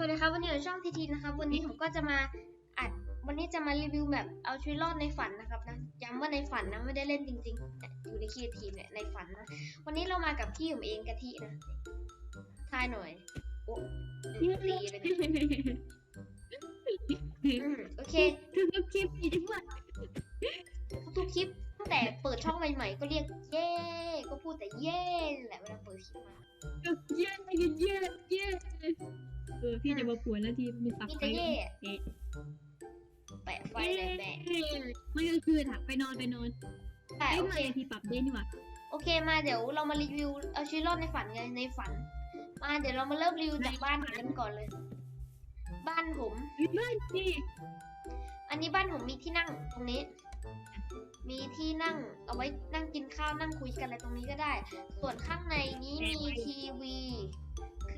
วัสดีครับวันนี้อยู่ช่องทีทีนะครับ วันนี้ผมก็จะมาอัดวันนี้จะมารีวิวแบบเอาชีวิตรอดในฝันนะครับนะย้ำว่าในฝันนะไม่ได้เล่นจริงๆเนี่ยอยู่ในคีทีเนี่ยในฝันนะวันนี้เรามากับพี่ผมเองกะทินะทายหน่อยโอ้ตีเลยนะอืมโอเคคือทุกคลิปมีทุกวันทุกๆคลิปตั้งแต่เปิดช่องใหม่ๆก็เรียกเย่ก็พูดแต่เย่นั่นแหละเวลาเปิดคลิปมาเย้เย้เย้ เย้เออพี่จะมาปวดแล้วทีมีปักมีไฟแต่เย่เอ๊ะแปะไฟเลยแปะมันก็คือถักไปนอนไปนอนแต่ไอ้โอมาเคที่ปรับได้นี่หว่าโอเคมาเดี๋ยวเรามารีวิวเอาชีวิตรอดในฝันไงในฝัน มาเดี๋ยวเรามาเริ่มรีวิวจากบ้านผมกันก่อนเลย บ้านผมบ้านนี่อันนี้บ้านผมมีที่นั่งตรงนี้ มีที่นั่งเอาไว้นั่งกินข้าวนั่งคุยกันอะไรตรงนี้ก็ได้ ส่วนข้างในนี้มีทีวีคือ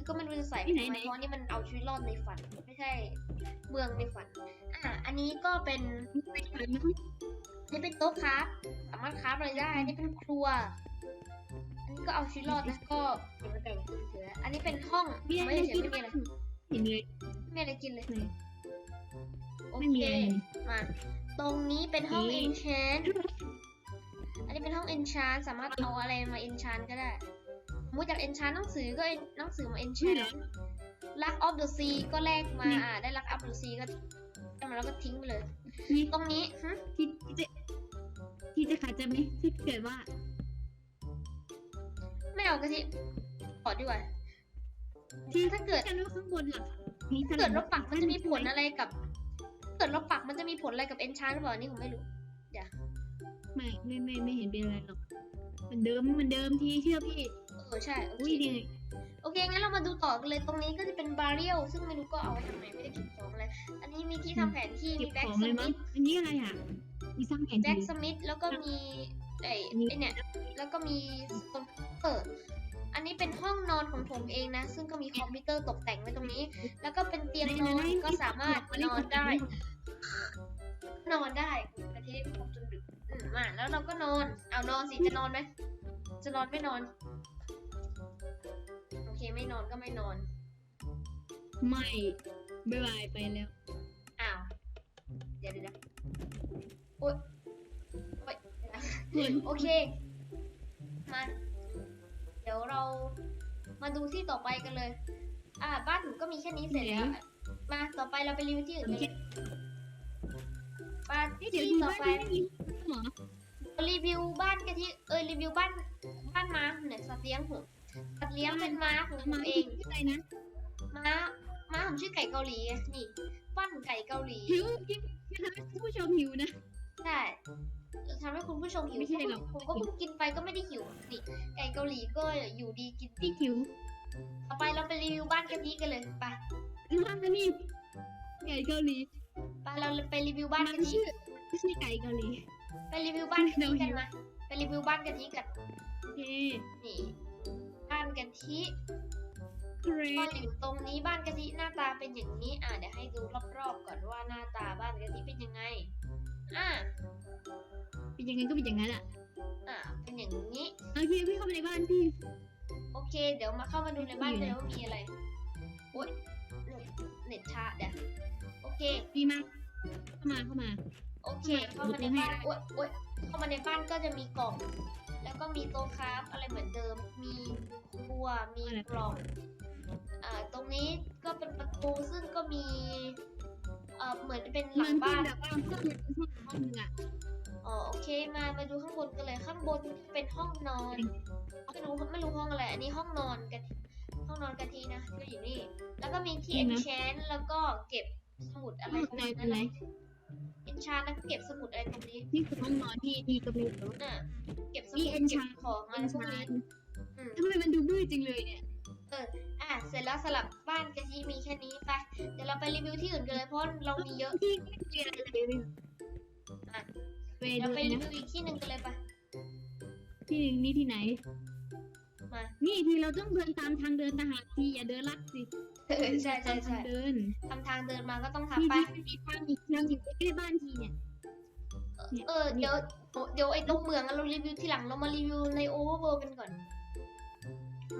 ก็ไม่รู้จะใส่ไปทำไมเพราะนี่มันเอาชีวิตรอดในฝัน ไม่ใช่ เมืองในฝัน อะ อันนี้ก็เป็นไปฝันมั้งนี่เป็นโต๊ะครับสามารถครับอะไรได้ อันนี้เป็นครัว อันนี้ก็เอาชีวิตรอดนะก็เดี๋ยวมาแต่งเฉยๆอันนี้เป็นห้องมีอะไรไม่เฉกิยนๆไม่มีอะไรเห็นเลยไม่มีอะไรกินเลยไหนโอไม่มีเคอะไรเลยมาตรงนี้เป็นห้องนี่ enchant อันนี้เป็นห้อง enchant สามารถเอาอะไรมา enchant ก็ได้ส มมุติจาก enchant หนังสือก็หนังสือมานี่เหรอ enchant luck of the sea ก็แลกมาอ่าได้ luck of the sea ก็ได้มาแล้วก็ทิ้งไปเลยนี่ตรงนี้หึที่ที่จะที่จะขาดใจไหมที่เกิดว่า ไม่เอากะทิขอดีกว่าที่ถ้าเกิดกันว่าข้างบนหลักมีถ้าเกิดเราปักมันจะมีผลอะไรกับถ้าเกิดเราปักมันจะมีผลอะไรกับ enchant หรือเปล่าอันนี่ผมไม่รู้ไม่ไม่ไม่ไม่เห็นเป็นอะไรหรอกมันเดิมมันเดิมทีเชื่อพี่เออใช่โออุ้เคยดีโอเคงั้นเรามาดูต่อกันเลยตรงนี้ก็จะเป็นบาเรียลซึ่งไม่รู้ก็เอาไว้ทำไมไม่ได้เก็บของเลยอันนี้มีที่ทำแผนที่เก็มีบแบ็กของสเลยมั้มิงธอันนี้อะไรอะ มีสร้างแผนแบ็กที่สมิธแล้วก็มีไอ้อันนี้ไอ้เนี่ยแล้วก็มีคอมพิวเตอร์อันนี้เป็นห้องนอนของผมเองนะ ซึ่งก็มีคอมพิวเตอร์ตกแต่งไว้ตรงนี้ แล้วก็เป็นเตียงนอนก็สามารถนอนได้ นอนได้กะทิครบจนดึกอืมมาแล้วเราก็นอน เอานอนสิ จะนอนไหม จะนอนไม่นอนโอเค ไม่นอนก็ไม่นอน ไม่บ๊ายบายไปแล้ว อ้าว เดี๋ยวเดี๋ยวนะโอ๊ยโอ๊ยเดี๋ยวนะเหมือนโอเค มา เดี๋ยวเรามาดูที่ต่อไปกันเลย อ่า บ้านผมก็มีแค่นี้เสร็จแล้ว มาต่อไปเราไปรีวิวที่อื่นกันเลยบ้านนี่เดี๋ยวที่ดูต่อบ้านไป ไม่มีหมอรีวิวบ้านกะทิเออรีวิวบ้านบ้านม้าเนี่ยสัตว์เลี้ยงผม สัตว์เลี้ยงเป็นม้าของผมมาเออีงกอะไรนะม้าม้าผมชื่อไก่เกาหลีไงนี่บ้านของไก่เกาหลีหิวกินจะทำให้ผู้ชมหิวนะ ใช่จะทำให้คุณผู้ชมหิวไม่ใช่หรอกผมก็เพิ่งกินไปก็ไม่ได้หิวนี่ไก่เกาหลีก็อยู่ดีกินดีพี่หิวต่อไปเราไปรีวิวบ้านกะทิกันเลยไปมานี่ไก่เกาหลีไปเราไปรีวิวบ้านมันกะทิชื่อไม่ใช่ไก่เกาหลีไปรีวิวบ้านกะทิเราหิกันวมาไปรีวิวบ้านกะทิกันโอเคนี่บ้านกะทิเกรก็ดอยู่ตรงนี้บ้านกะทิหน้าตาเป็นอย่างนี้ อะเดี๋ยวให้ดูรอบๆก่อนว่าหน้าตาบ้านกะทิเป็นยังไง อะเป็นยังไงก็เป็นอย่างนั้นอะ อะเป็นอย่างนี้โอเคพี่เข้าไปในบ้านพี่โอเค เดี๋ยวมาเข้ามาดูในบ้านเลยว่ามีอะไรโอ๊ยเน็ตเน็ตช้าเดี๋ยวโอเคพี่มาเข้ามาเข้ามา โอเค เข้ามาในบ้านโอ๊ยโอ๊ยเข้ามาในบ้านก็จะมีกล่อง แล้วก็มีโต๊ะคราฟอะไรเหมือนเดิม มีครัว มีกล่องอ่าตรงนี้ก็เป็นประตูซึ่งก็มีเอ่อเหมือนเป็นหเหลัมืงอนเป็นบ้าน แบบว่าห้องห้องห้องนึงอะอ๋อโอเคมามาดูข้างบนกันเลยข้างบนเป็นห้องนอนไม่รู้ไม่รู้ห้องอะไร อันนี้ห้องนอนกะทิห้องนอนกะทินะก็อยู่นี่ แล้วก็มีที่ enchant แล้วก็เก็บสมุดอะไรห้องใจ เป็นไร enchant แล้วก็เก็บสมุดอะไรตรงนี้นี่คือห้องนอนที่พี่ก็ไม่รู้อะเก็บสนี่มุดเก็ enchant บของอะไรเป็นพวกชานี้นอืม ทำไมมันดูมืดจริงเลยเนี่ยอะ เสร็จแล้วสลับบ้านกะทิมีแค่นี้ไป เดี๋ยวเราไปรีวิวที่อื่นกันเลยเพราะเรามีเยอะพี่ไม่เจออะไรเลยอะไปเดี๋ยวดูไปรีนะวิวอีกที่หนึ่งกันเลยไปที่หนึ่งนี่ที่ไหน มา นี่ทีเราต้องเดินตามทางเดินทหารทีอย่าเดินลัดสิเออใช่ใช่ตามทาใช่งเดินทำทางเดินมาก็ต้องทีทำไป ที่มีทางอีกทางอยู่ใกล้ๆบ้านทีเนี่ย เออเดี๋ยวเดี๋ยวไอ้ตรงเมืองอะเรารีวิวทีหลังเรามารีวิวในโอเวอร์เวิลด์กันก่อน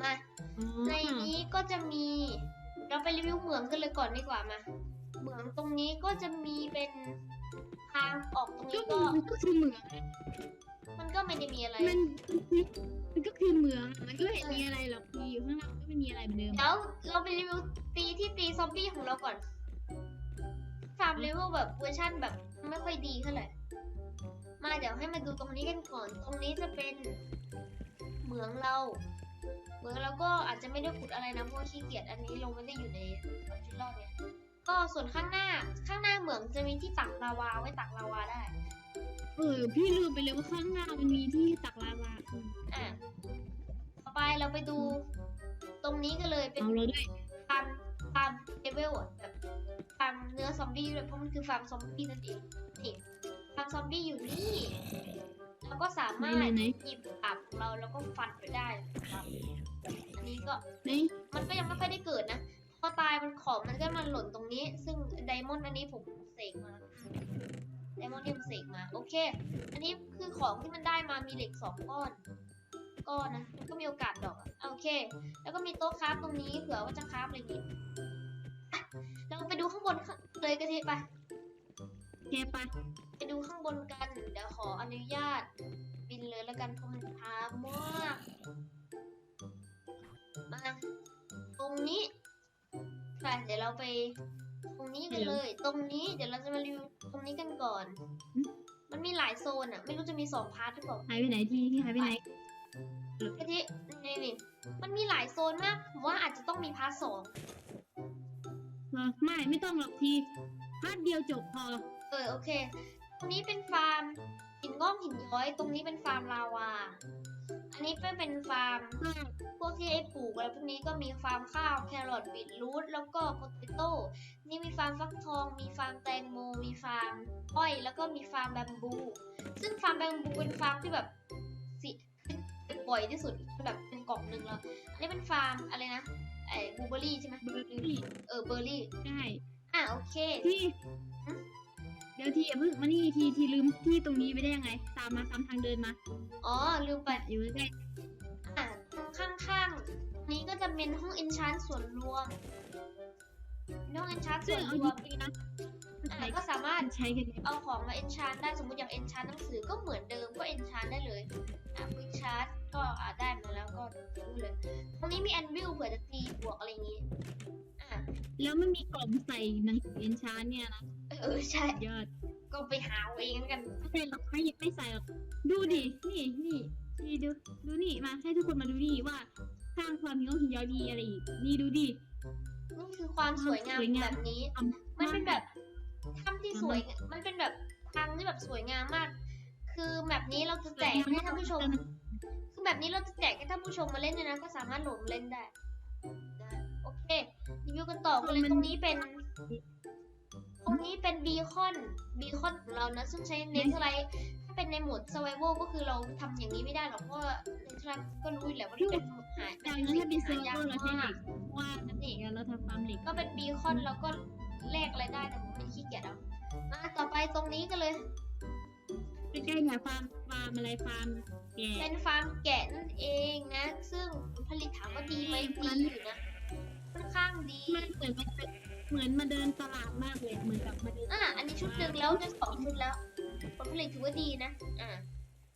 มาอ๋อในนี้ก็จะมีเราไปรีวิวเหมืองกันเลยก่อนดีกว่ามาเหมืองตรงนี้ก็จะมีเป็นทางออกตรงก็นี้ก็ มันก็คือเหมือง มันก็ไม่ได้มีอะไร มันมันก็คือเหมืองมันก็ไม่เห็นมีอะไรหรอกมีอยู่ข้างล่างก็ไม่มีอะไรเหมือนเดิมเดี๋ยวเราไปรีวิวตีที่ตีซอมบี้ของเราก่อนฟาร์มเลเวลแบบเวอร์ชั่นแบบไม่ค่อยดีเท่าไหร่ มาเดี๋ยวให้มาดูตรงนี้กันก่อน ตรงนี้จะเป็นเหมืองเรา เหมืองเราก็อาจจะไม่ได้ขุดอะไรนะเพราะว่าขี้เกียจอันนี้ลงไม่ได้อยู่ในออริจินอลเนี่ยก็ส่วนข้างหน้าข้างหน้าเหมืองจะมีที่ตักลาวาไว้ตักลาวาได้ เออพี่ลืมไปเลยว่าข้างหน้ามันมีที่ตักลาวาอืมอะต่อไปเราไปดู ตรงนี้กันเลยเป็นเอาเราด้วยฟาร์มฟาร์มเลเวลอะแบบฟาร์มเนื้อซอมบี้ด้วยเพราะมันคือฟาร์มซอมบี้นั่นเองนี่ฟาร์มซอมบี้อยู่นี่แล้วก็สาไหนมารถไหนไหนหยิบอับเราแล้วก็ฟันไปได้ครับอันนี้ก็ ไหนมันก็ยังไม่ค่อยได้เกิดนะ พอตายมันของมันก็มาหล่นตรงนี้ ซึ่งไดมอนด์อันนี้ผมเสกมาไดมอนด์ที่ผมเสกมา โอเค อันนี้คือของที่มันได้มามีเหล็กสองก้อน ก้อนนะมันก็มีโอกาสดอกอะโอเค แล้วก็มีโต๊ะคราฟตรงนี้เผื่อว่าจะคราฟอะไรอย่างงี้อะเราไปดูข้างบนเลยกันทีไปแกไปไปดูข้างบนกัน เดี๋ยวขออนุญาต บินเลยแล้วกันเพราะมันช้ามากมาตรงนี้ไปเดี๋ยวเราไป ตรงนี้กันเลย ตรงนี้เดี๋ยวเราจะมารีวิวตรงนี้กันก่อน มันมีหลายโซนอะ ไม่รู้จะมีสองพาร์ทหรือเปล่าหายไปไหนที่ที่หายไปไหนกะทินี่นี่มันมีหลายโซนมากผมว่าอาจจะต้องมีพาร์ทสองเหรอไม่ไม่ต้องหรอกทีพาร์ทเดียวจบพอ เออโอเค ตรงนี้เป็นฟาร์มหินงอกหินย้อย ตรงนี้เป็นฟาร์มลาวา อันนี้เป็นเป็นฟาร์มก็พวกที่ไอ้ปลูกอะไรพวกนี้ก็มีฟาร์มข้าวแครอทบีทรูทแล้วก็โพเตโต้นี่มีฟาร์มฟักทอง มีฟาร์มแตงโม มีฟาร์มอ้อยแล้วก็มีฟาร์มแบมบู ซึ่งฟาร์มแบมบูเป็นฟาร์มที่แบบสิเป็นบ่อยที่สุดแบบเป็นกล่องหนึ่งแล้ว อันนี้เป็นฟาร์มอะไรนะไอ้บลูเบอร์รี่ใช่ไหมเบอร์รี่เออเบอร์รี่ได้อะโอเคที่เดี๋ยวทีอย่าเพิ่งมานี่ทีทีลืมที่ตรงนี้ไปได้ยังไง ตามมาตามทางเดินมาอ๋อลืมไปอยู่ใกล้อะตรงข้างๆนี้ก็จะเป็นห้องเอนชานส่วนรวมเป็นห้องเอนชานๆส่ซึ่วงนเอารวม จริงๆนะ อะใช้ก็สามารถใช้กันเอาของมาเอนชานได้สมมติอย่างเอนชานหนังสือก็เหมือนเดิมก็เอนชานได้เลยอะควิกชาร์จก็อะได้มาแล้วก็รู้เลย ตรงนี้มีแอนวิลเผื่อจะตีบวกอะไรอย่างงี้อะแล้วมันมีกล่องใส่หนังสือเอ็นชานเนี่ยนะเออใช่ยอดก็ไปหาเอาเองแล้วกันไม่ใช่หรอกไม่ไม่ใส่หรอกดูดินี่นี่นี่ดูดูนี่มาให้ทุกคนมาดูนี่ว่าสร้างความหิวหิวย้อยดีอะไรอีกนี่ดูดินี่คือความสวยงามสวยงามแบบนี้ทำมันเป็นแบบ ถ้ำที่สวยงามมันเป็นแบบทางที่แบบสวยงามมาก คือแบบนี้เราจะแจกให้ท่านผู้ชม คือแบบนี้เราจะแจกให้ท่านผู้ชมมาเล่นด้วยนะ ก็สามารถโหลดมาเล่นได้นะโอเครีวิวกันต่อกันเลยตรงนี้เป็น ตรงนี้เป็นบีคอน บีคอนของเรานะ ซึ่งใช้เนเธอร์ไลท์ถ้าเป็นในโหมด survival ก็คือเราทำอย่างนี้ไม่ได้หรอกเพราะว่าเนเธอร์ไลท์ก็รู้อยู่แล้วว่าเป็นหายจากนั้นถ้าเป็นเซิร์ฟเวหาอร์เราใช้เหล็มากกว่านั่นเองเราทำฟาร์มเหล็กก็เป็นบีคอนแล้วก็ แลกอะไรได้แต่ผมไม่ขี้เกียจเอามาต่อไปตรงนี้กันเลยใกล้ๆเนี่ยฟาร์มฟาร์มอะไรฟาร์มแกะเป็นฟาร์มแกะนั่นเองนะ ซึ่งผลผลิตถามว่าดีไหมดีอยู่นะค่อนข้างดี มันเหมือนมันเป็นเหมือนมาเดินตลาดมากเลยเหมือนกับมาเดินอะ อันนี้ชุดหนึ่งแล้วจะสองชุดแล้ว ผลผลิตถือว่าดีนะ อ่า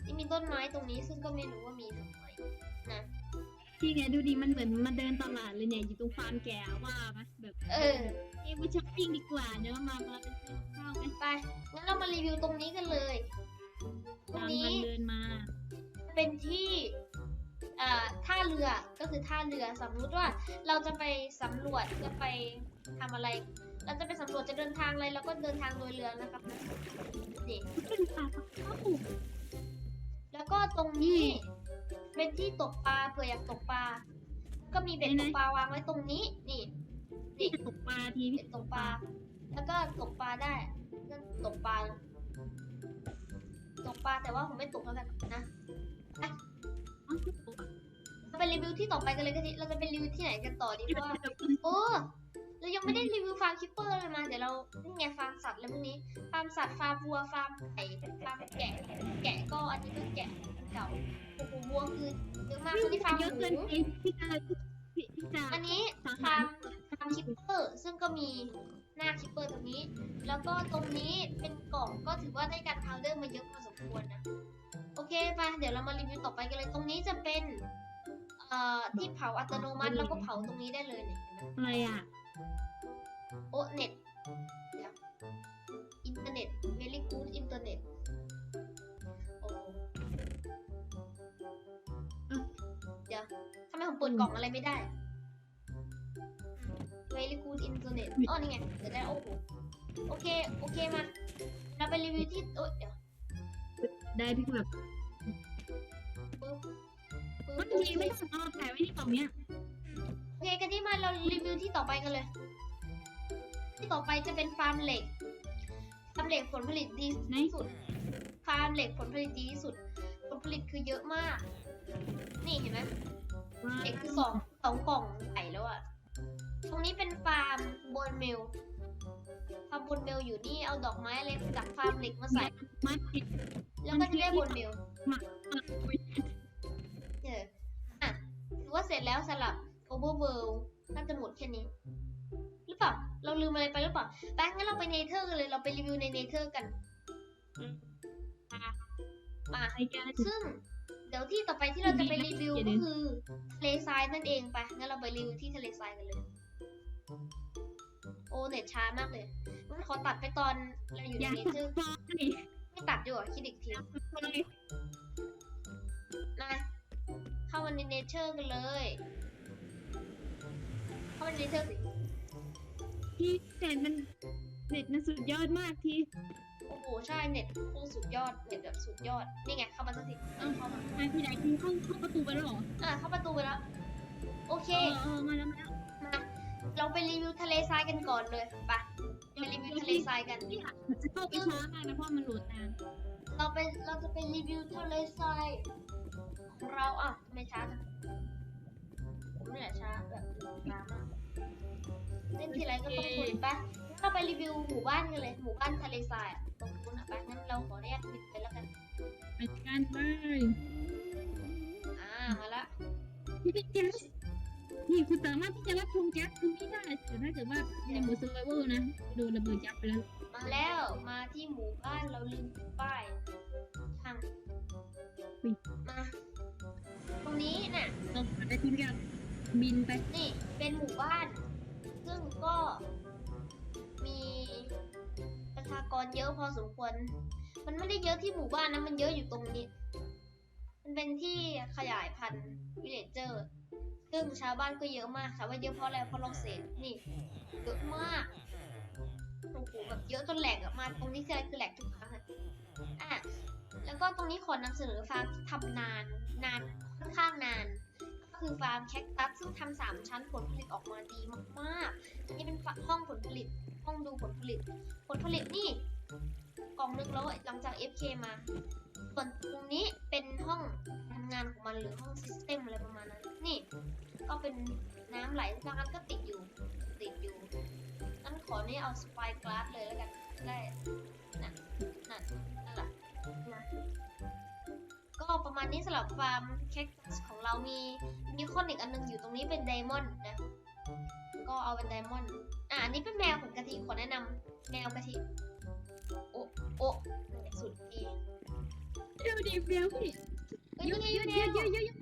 นี่มีต้นไม้ตรงนี้ซึ่งก็ไม่รู้ว่ามีทำไมนะ ที่ไงดูดิมันเหมือนมาเดินตลาดเลยเนี่ยอยู่ตรงฟาร์มแกว่าไหมแบบเออ เอ๊ะมาช้อปปิ้งดีกว่าเนาะมามาเป็นซื้อข้าวไหมไปงั้นเรามารีวิวตรงนี้กันเลย ตรงตามนี้ทางเดินมาเป็นที่อ่าท่าเรือก็คือท่าเรือสมมุติว่าเราจะไปสำรวจจะไปทำอะไร เราจะไปสำรวจจะเดินทางอะไรเราก็เดินทางโดยเรือนะครับนะนี่เป็นปลาปักเข้าแล้วก็ตรงนี้ เป็นที่ตกปลาเผื่ออยากตกปลา ก็มีเบ็ดตกปลาวางไว้ตรงนี้ นี่ที่จะตกปลาทีเบ็พี่ดตกปลา แล้วก็ตกปลาได้ก็ตกปลา ตกปลาแต่ว่าผมไม่ตกแล้วกันนะอ๋อเราไปรีวิวที่ต่อไปกันเลยก็ทีเราจะไปรีวิวที่ไหนกันต่อดีเพราะว่าโอ้ เรายังไม่ได้รีวิวฟาร์มคิปเปอร์เลยมาเดี๋ยวเรานี่ไงฟาร์มสัตว์อะไรพวกนี้ฟาร์มสัตว์ฟาร์มวัวฟาร์มไก่ฟาร์มแกะแกะก็อันนี้ก็แกะเก่าโอ้โหวัวคือเยอะมากอันนี้ฟาร์มเยอะหเกินมูไปที่จะที่จะอันนี้สังฟาหารร์มฟฟาร์มคิปเปอร์ซึ่งก็มีหน้าคิปเปอร์ตรงนี้ แล้วก็ตรงนี้เป็นกล่องก็ถือว่าได้การพาวเดอร์มาเยอะพอสมควรนะโอเคไปเดี๋ยวเรามารีวิวต่อไปกันเลยตรงนี้จะเป็นเอ่อที่เผาอัตโนมัติแล้วก็เผาตรงนี้ได้เลยเนี่ยเห็นไหมอะไรอะ โอ้เน็ตเดี๋ยวอินเทอร์เน็ต very good อินเทอร์เน็ตโอ้เดี๋ยวทำไมผมเปิดกล่องอะไรไม่ได้ very good อินเทอร์เน็ตอ๋อนี่ไงเดี๋ยวได้โอ้โหโอเค โอเคมา เราไปรีวิวที่โอ้ยเดี๋ยว ได้พี่แบบปึ๊บปึ๊บางบปึ๊บทีไม่ต้องเอาแปะไว้ที่กล่องเนี้ย โอเคกันที่มาเรารีวิวที่ต่อไปกันเลย ที่ต่อไปจะเป็นฟาร์มเหล็ก ฟาร์มเหล็กผลผลิตดีไหนที่สุด ฟาร์มเหล็กผลผลิตดีที่สุด ผลผลิตคือเยอะมาก นี่เห็นไหมเหล็กคือสองสองกล่องใหญ่แล้วอะตรงนี้เป็นฟาร์มบนเมล ฟาร์มบนเมลอยู่นี่เอาดอกไม้อะไรจากฟาร์มเหล็กมาใส่มัดติดแล้วก็จะได้บนเมลหมักไว้เอออะถือว่าเสร็จแล้วสำหรับ Overworld น่าจะหมดแค่นี้ หรือเปล่า เราลืมอะไรไปหรือเปล่าไปงั้นเราไปเนเธอร์กันเลย เราไปรีวิวในเนเธอร์กันมาไอ้แกซึ่ง เดี๋ยวที่ต่อไปที่เราจะไปรีวิวก็คือทะเลทรายนั่นเองไป งั้นเราไปรีวิวที่ทะเลทรายกันเลย โอ้เน็ตช้ามากเลยงั้นขอตัดไปตอนเราอยู่อในย่าเนสเธอร์ปอยไม่ตัดดีกว่าคิดอีกทีเลยมาเข้ามาในเนเธอร์กันเลย เข้ามาในเนเธอร์สิที่แต่มันเน็ตมันสุดยอดมากที่โอ้โหใช่เน็ตโคตรสุดยอดเน็ตแบบสุดยอดนี่ไงเข้ามาสักทีเออเข้ามาไอ้ที่ไหนที่เข้าเข้าประตูไปแล้วเหรออะเข้าประตูไปแล้วโอเคเออเออมาแล้วมาแล้วมาเราไปรีวิวทะเลทรายกันก่อนเลยไปไปรีวิวทะเลทรายกันที่อะจะเข้าไปช้ามากนะเพราะมันโหลดนานเราไปเราจะไปรีวิวทะเลทรายของเราอะทำไม่ช้าจังผมนี่แหละช้าแบบช้ามาก เล่นทีไรก็ต้องคุยไปงั้นเราไปรีวิวหมู่บ้านกันเลย หมู่บ้านทะเลทรายอะตรงนู้นอะไปงั้นเราขออนุญาตปิดไปแล้วกัน ไปกันเลยอ่า มาละ พี่เป็นแก๊สนี่คุณสามารถที่จะรับชมแก๊สตรงนี้ได้แต่ถ้าเกิดว่าในหมวด survival นะ โดนระเบิดยับไปแล้ว มาแล้ว มาที่หมู่บ้านเราลืมป้ายช่างมา ตรงนี้น่ะเราผ่านได้ที่กัน บินไป นี่เป็นหมู่บ้าน ซึ่งก็มีประชากรเยอะพอสมควร มันไม่ได้เยอะที่หมู่บ้านนะ มันเยอะอยู่ตรงนี้ มันเป็นที่ขยายพันธุ์วิเลเจอร์ ซึ่งชาวบ้านก็เยอะมากถามว่านเยอะเพราะอะไร เพราะเราเสร็จนี่เยอะมากโอ้โหแบบเยอะจนแหลกอะมา ตรงนี้คืออะไรคือแหลกทุกครั้งอะอะ แล้วก็ตรงนี้ขอนำเสนอฟาร์มที่ทำนาน นาน ค่อนข้างนาน คือฟาร์มแคคตัสซึ่งทำสามชั้นผลผลิตออกมาดีมากๆนนี้เป็นห้องผลผลิต ห้องดูผลผลิต ผลผลิตนี่กล่องนึงแล้วหลังจาก FK มา ส่วนตรงนี้เป็นห้องทำงานของมันหรือห้องซิสเต็มอะไรประมาณนั้น นี่ ก็เป็นน้ำไหลบางอันก็ติดอยู่ ติดอยู่งั้นขอนี่เอาสปายกลาสเลยแล้วกันได้นั่นนั่นนั่นแหละนะ ก็ประมาณนี้สำหรับฟาร์มแคคตัสของเรามีมีคอนอีกอันหนึงอยู่ตรงนี้เป็นไดมอนด์นะ ก็เอาเป็นไดมอนด์อะอันนี้เป็นแมวของกะทิขอแนะนำแมวกะทิโอะโอะสุดดีเดี๋ยวดิเดี๋ยวพี่เอ้ยเยนี่อะไงเยอะแมเยวอะเยอะเยอะ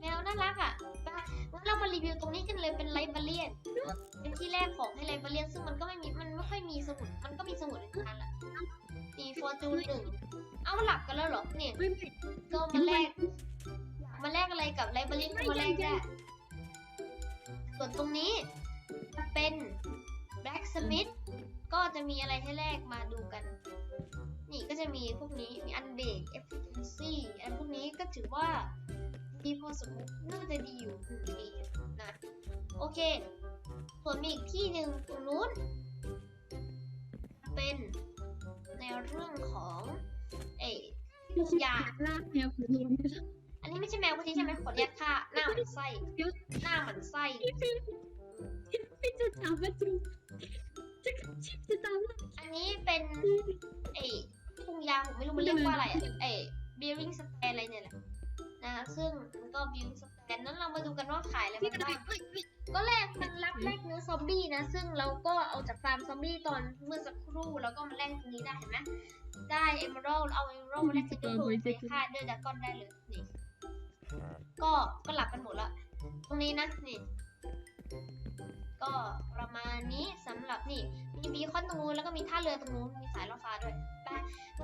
แมวน่ารักอะไปงั้นเรามารีวิวตรงนี้กันเลยเป็นไลบราเรียนเป็นที่แรกของให้ไลบราเรียนซึ่งมันก็ไม่มีมันไม่ค่อยมีสมุดมันก็มีสมุดหนึ่งอันแหละมีฟอร์จูนหนึ่ง เอ้าหลับกันแล้วเหรอเนี่ยไม่ไม่ก็มาแลกมาแลกอะไรกับไลบราเรียนก็มาแลกได้ส่วนตรงนี้เป็น blacksmith ก็จะมีอะไรให้แลกมาดูกัน นี่ก็จะมีพวกนี้มีอันเบรก efficiency อันพวกนี้ก็ถือว่าดีพอสมควรน่าจะดีอยู่ดีนะโอเค ส่วนมีอีกที่หนึ่งตรงนู้นเป็นในเรื่องของ เอ้ยอย่าลากแมวคือรวมอันนี้ไม่ใช่แมวคนนี้ใช่ไหมขอเรียกค่าหน้าหมันไส้หน้าหมันไส้พี่จะถามว่าจูจะจะตามอันนี้เป็นไอ้พุงยางผมไม่รู้มันเรียกว่าอะไรอะไอ้ bearing stand อะไรเนี่ยแหละนะซึ่งมันก็ bearing stand แต่นั้นเรามาดูกันว่าขายอะไรพี่บ้างกระบ้างเอ้ยเอ้ยก็แรกมันรับแลกเนื้อซอมบี้นะ ซึ่งเราก็เอาจากฟาร์มซอมบี้ตอนเมื่อสักครู่แล้วก็มาแลกตรงนี้ได้เห็นไหมได้เอเมอรัลเอาเอเมอรัลมาแลกเป็นตัวไปฆ่าด้วยดากอนได้เลยนี่ก็ก็หลับกันหมดละตรงนี้นะนี่ก็ประมาณนี้สำหรับนี่มีบีคอนตรงนู้นแล้วก็มีท่าเรือตรงนู้นมีสายรถไฟฟ้าด้วยไป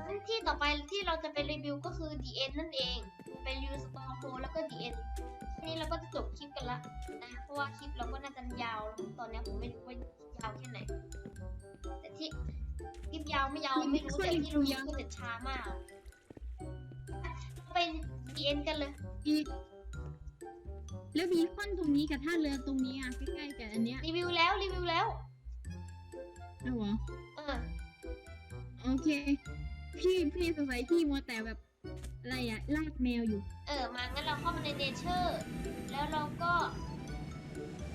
งั้นที่ต่อไปที่เราจะไปรีวิวก็คือ The End นั่นเอง ไปรีวิวสตอร์โฮแล้วก็ The End ทีนี้เราก็จะจบคลิปกันละนะเพราะว่าคลิปเราก็น่าจะยาวแล้วตอนเนี้ยผมไม่รู้ว่ายาวแค่ไหน แต่ที่คลิปยาวไม่ยาวไม่รู้แต่ที่รู้ก็จะช้ามากไป The End กันเลยอีแล้วบีคอนตรงนี้กับท่าเรือตรงนี้อะใกล้ๆกับอันเนี้ยรีวิวแล้วรีวิวแล้วเอาเหรอเออโอเค พี่พี่สงสัยพี่มัวแต่แบบ อะไรอะลากแมวอยู่ เออ มางั้นเราเข้ามาในเนเจอร์ แล้วเราก็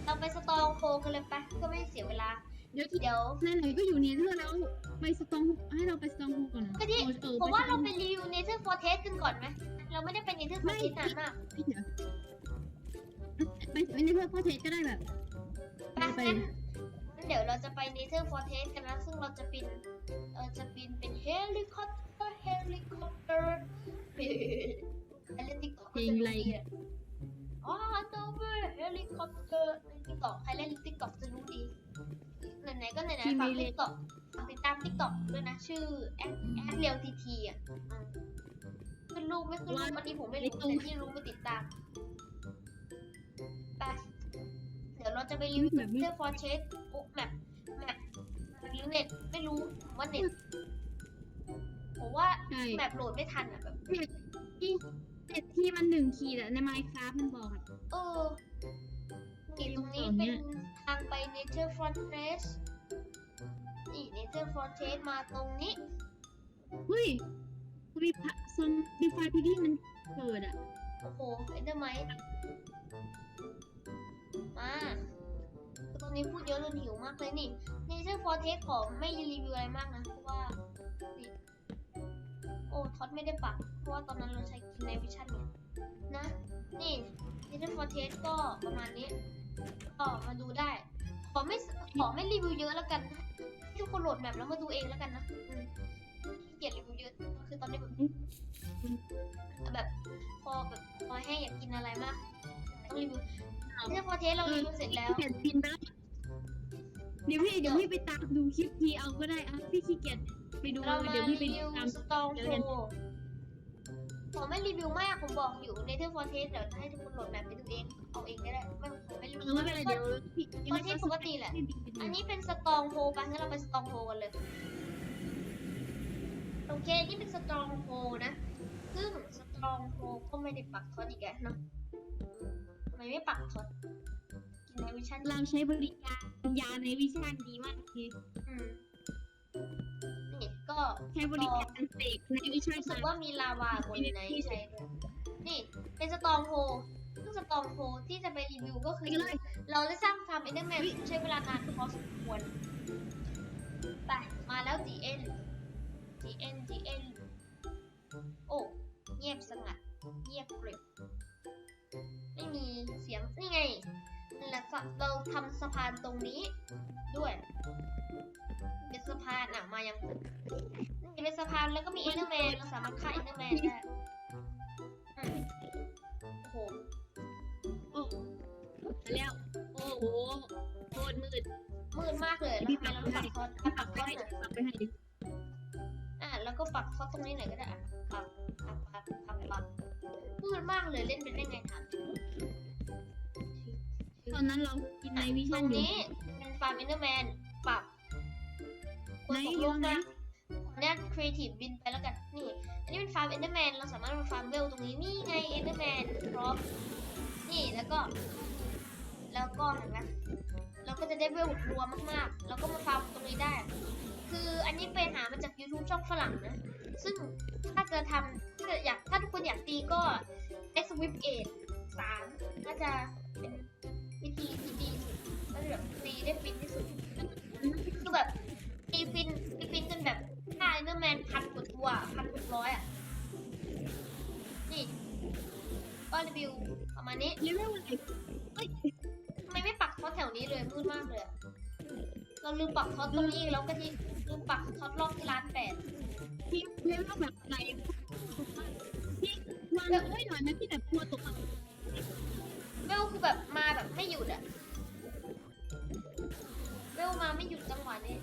เราไปสตองโคกันเลยปะก็ไม่ให้เสียเวลา เดี๋ยวที่เดี๋ยวไหนๆก็อยู่เนเธอร์แล้วไปสตองให้เราไปสตองฮูก่อนนะก็ที่เออเออผมว่าสตเราองไปรีวิวเนเจอร์ฟอร์เทสกันก่อนไหมเราไม่ได้ไปเนเจอร์ฟอร์เทสนานมากไม่เดี๋ยวไปไปเนเธอร์พ่อเทสก็ได้แบบไปไปงั้นงั้นเดี๋ยวเราจะไปเนเจอร์ฟอร์เทสกันนะซึ่งเราจะบินเออจะบินเป็นเฮลิคอปเตอร์เฮลิคอปเตอร์ใครเล่นติ๊กต็อกก็จะรู้ดีอะอ๋อโนเวอร์เฮลิคอปเตอร์ในติ๊กต็อกใครเล่นติ๊กต็อกจะรู้ดีไหนๆก็ไหนๆฝากติ๊กต็อกฝากติดตามติ๊กต็อกด้วยนะ ชื่อแอดแอดเรียวทีทีอะอืมขึ้นรูปไม่ขึ้นรูปอันนี้ผมไม่รู้แต่ที่รู้มาติดตามไปเดี๋ยวเราจะไปรีวิวเจอร์ฟอร์เชสโอ้แมปแมปแมปหรือเน็ตไม่รู้ผมว่าเน็ต ผมว่าใช่แมปโหลดไม่ทันอะแบบ ที่เจ็ดที่มันหนึ่งขีดอะในไมค์คราฟมันบอกอะ เออนี่ตรงนี้เป็นทางไป Nature Fortress นี่ Nature Fortress มาตรงนี้ เฮ้ยรีพะซอมดีไฟพีดี้มันเกิดอะโอ้โหเอ็นเดอร์ไมมาตรงนี้พูดเยอะจนหิวมากเลยนี่ Nature Fortress ขอไม่รีวิวอะไรมากนะ เพราะว่านี่โอ้ ท็อตไม่ได้ปักเพราะว่าตอนนั้นเราใช้กินในวิชั่นเนี่ยนะ นี่ Nature Fortress ก็ประมาณนี้ก็มาดูได้ ขอไม่ขอไม่รีวิวเยอะแล้วกันให้ทุกคนโหลดแมปแล้วมาดูเองแล้วกันนะอืมขี้เกียจรีวิวเยอะคือตอนนี้แบบแบบพอแบบพอให้อยากกินอะไรมากต้องรีวิวเนี่ยพอเทสเรารีวิวเสร็จแล้วเปลี่ยนพินไปแล้วเดี๋ยวพี่เดี๋ยวพี่ไปตามดูคลิปทีเอาก็ได้อะพี่ขี้เกียจ ไปดู เรามาเดี๋ยวพี่ไปรีวิวตามสตองเดี๋โฟยวเรียนขอไม่รีวิวมากผมบอกอยู่ในเทอร์ฟอร์เทสเดี๋ยวจะให้ทุกคนโหลดแมปไปดูเอง เอาเองก็ได้ไม่ผมไม่รีเอวิอวไม่เป็นไรเดี๋ยวพี่ฟอร์เทสปกติแหละพี่บินไปดูอันนี้เป็นสตองโฮไปงั้นเราไปสตองโฮกันเลย โอเค นี่เป็นสตองโฮนะ ซึ่งสตองโฮก็ไม่ได้ปักท็อตอีกแล้วเนาะทำไมไม่ปักท็อตกินในวิชั่นเราใช้บริการยาในวิชาดีมากทีอืมนี่ก็ ใช้บริการเสกในวิชารู้สึกว่ามีลาวาบนในใช้ด้วยนี่เป็นสตองโฮซึ่งสตองโฮที่จะไปรีวิวก็คือ เราได้สร้างฟาร์มเอเดอร์แมนใช้เวลานานพอสมควรไปมาแล้ว the end the end the end โอ้เงียบสงัดเงียบกริบไม่มีเสียงนี่ไงและค่ะเราทำสะพานตรงนี้ด้วย เป็นสะพานอะมายังนี่เป็นสะพานแล้วก็มีเอเดอร์แมนเราสามารถฆ่าเอเดอร์แมนได้อืมโอ้โหโอ้แล้วโอ้โหโคตรมืดมืดมากเลยแล้วพี่ทำไมปักเราไว้ปักท็อปักท้อตหนอยปักไว้ให้ดิอะแล้วก็ปักท็อตรงนี้หน่อยก็ได้อะปักปักปักปักปักมืดมากเลยเล่นเป็นได้ไงถามตอนนั้นเรากินในวิตชารงอยู่นี้เป็นฟาร์มเอนเดอร์แมนปรั บไหนตกอลยู่งไหนนะเนี่ยครีเอทีฟบินไปแล้วกัน นี่ อันนี้เป็นฟาร์มเอนเดอร์แมน เราสามารถมาฟาร์มเวลตรงนี้ นี่ไงเอนเดอร์แมนพร้อม นี่แล้วก็ แล้วก็เห็นไหมเราก็จะได้เวลรัวมากๆ แล้วก็มาฟาร์มตรงนี้ได้ คืออันนี้ไปหามาจาก YouTube ช่องฝรั่งนะ ซึ่งถ้าจะทำถ้าอยาก ถ้าทุกคนอยากตีก็ X Whip 8 3น่าจะเป็นวิธีที่ดีสุดก็จะแบบตีได้ฟินที่สุด พันหกร้อยอะนี่ก็รีวิวประมาณอันนี้เลเวลอะไรเอ้ยทำไมไม่ปักท็อตแถวนี้เลยมืดมากเลยอะเราลืมปักท็อตตรงนี้อีกแล้วก็ที่ลืมปักท็อตรอบที่ร้านแปดพี่เลเวลแบบไหนพี่วางไว้หน่อยนะพี่แบบกลัวตกอะเวลคือแบบมาแบบไม่หยุดอะเวลมาไม่หยุดจังหวะนี้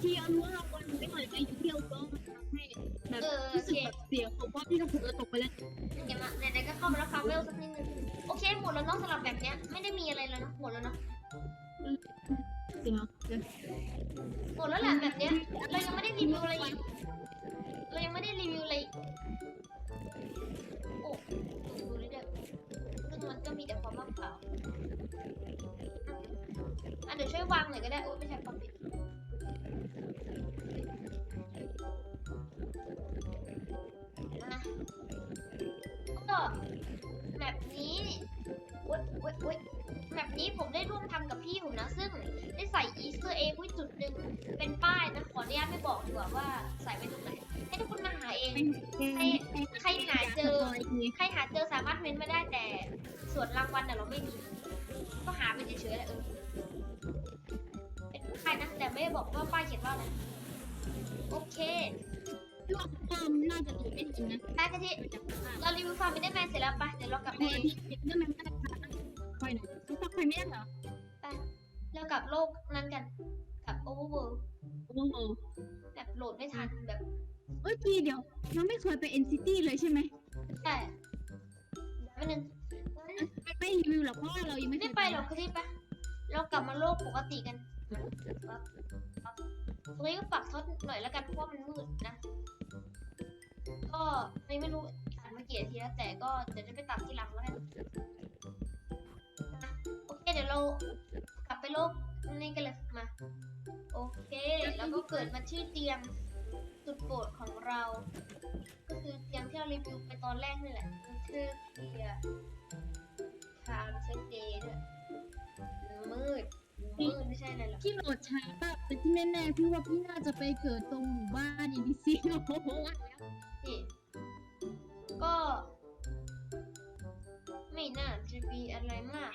พี่เอารั้ว คหมดแล้วนาะสำหรับแบบเนี้ย ไม่ได้มีอะไรแล้วนะหมดแล้วเนาะเสียเสียหมดแล้วแหละแบบเนี้ยเรายังไม่ได้รีวิวอะไรอีกเรายังไม่ได้รีวิวอะไรอีกโอ้ดูเรื่อยๆซึ่งมันก็มีแต่ความว่างเปล่าอะเดี๋ยวช่วยวางหน่อยก็ได้โอ้ไม่ใช่ความผิดอะก็แบบนี้ เว้ยเว้ยเว้ยแบบนี้ผมได้ร่วมทำกับพี่ผมนะ ซึ่งได้ใส่อีสเตอร์เอ็กไว้จุดหนึ่งเป็นป้ายนะ ขออนุญาตไม่บอกดีกว่าว่าใส่ไว้ตรงไหน ให้ทุกคนมาหาเอง ใครหาเจอ ใครหาเจอสามารถเม้นมาได้แต่ส่วนรางวัลน่ะเราไม่มี ก็หาไปเฉยๆแหละเออเป็นป้ายนะแต่ไม่ได้บอกว่าป้ายเขียนว่าอะไรโอเครอบป้อมน่าจะดูไม่ดีนะแม่กะทิมาจากข้างเรารีวิวฟาร์มไม่ได้แมนเสร็จแล้วปะเดี๋ยวเรากลับเอไปอที่เก็บเรื่องมัน น่าจะคอยหน่อยเขาตักคอยไม่ได้เหรอเรากลับโลกนั้นกันกับ Overworld โอ้โหแบบโหลดไม่ทันแบบเอ้ยพี่เดี๋ยวเราไม่เคยไป NCT เลยใช่ไหมใช่เดี๋ยวแป๊บนึงไม่ไม่รีวิวหรอกเพราะว่าเรายังไม่เคไม่ยไปหรอกกะทิปะเรากลับมาโลกปกติกันปั๊บปั๊บตรงนี้ก็ปักทดหน่อยแล้วกันเพราะว่ามันมืดนะ ก็ไม่ไม่รู้อ่านมากี่นาทีแล้วแต่ก็เดี๋ยวจะไปตัดทีหลังแล้วกันนะโอ เคเดี๋ยวเรากลับไปโลกนี่กันเลยมา โอเค แล้วก็เกิดมาชื่อเตียงสุดโปรดของเรา ก็คือเตียงที่เรารีวิวไปตอนแรกนี่แหละมันชื่อเตียทามเซเดย์ด้วยมืดมืดไม่ใช่อะไรหรอกพี่โหลดช้าป่ะแต่ที่แน่ๆพี่ว่าพี่น่าจะไปเกิดตรงหมู่บ้าน EDC โอ้โหว่าแล้วนี่ก็ ไม่น่าจะมีอะไรมาก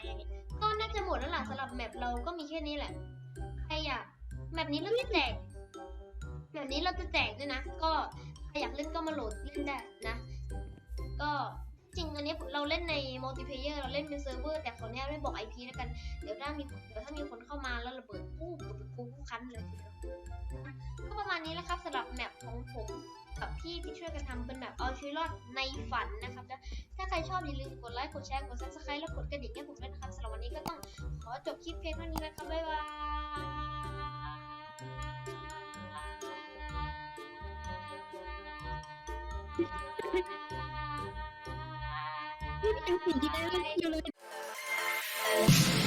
ก็น่าจะหมดแล้วล่ะสำหรับแมปเราก็มีแค่นี้แหละ ใครอยากแมปนี้เราจะแจกแบบนี้เราจะแจกด้วยนะ ก็ใครอยากเล่นก็มาโหลดเล่นได้นะ ก็ จริงอันนี้เราเล่นในมัลติเพเยอร์เราเล่นเป็นเซิร์ฟเวอร์แต่ขออนุญาตไม่บอก IP แล้วกัน เดี๋ยวถ้ามีเดี๋ยวถ้ามีคนเข้ามาแล้วระเบิดปุ๊บปุ๊บปุ๊บคันเลยก็ประมาณนี้แหละครับสำหรับแมปของผมกับพี่ที่ช่วยกันทำเป็นแบบเอาชีวิตรอดในฝันนะครับถ้าใครชอบอย่าลืมกดไลค์กดแชร์กด subscribe แล้วกดกระดิ่งให้ผมด้วยนะครับสำหรับวันนี้ก็ต้องขอจบคลิปเพียงเท่านี้นะครับบ๊ายบาย พี่เป็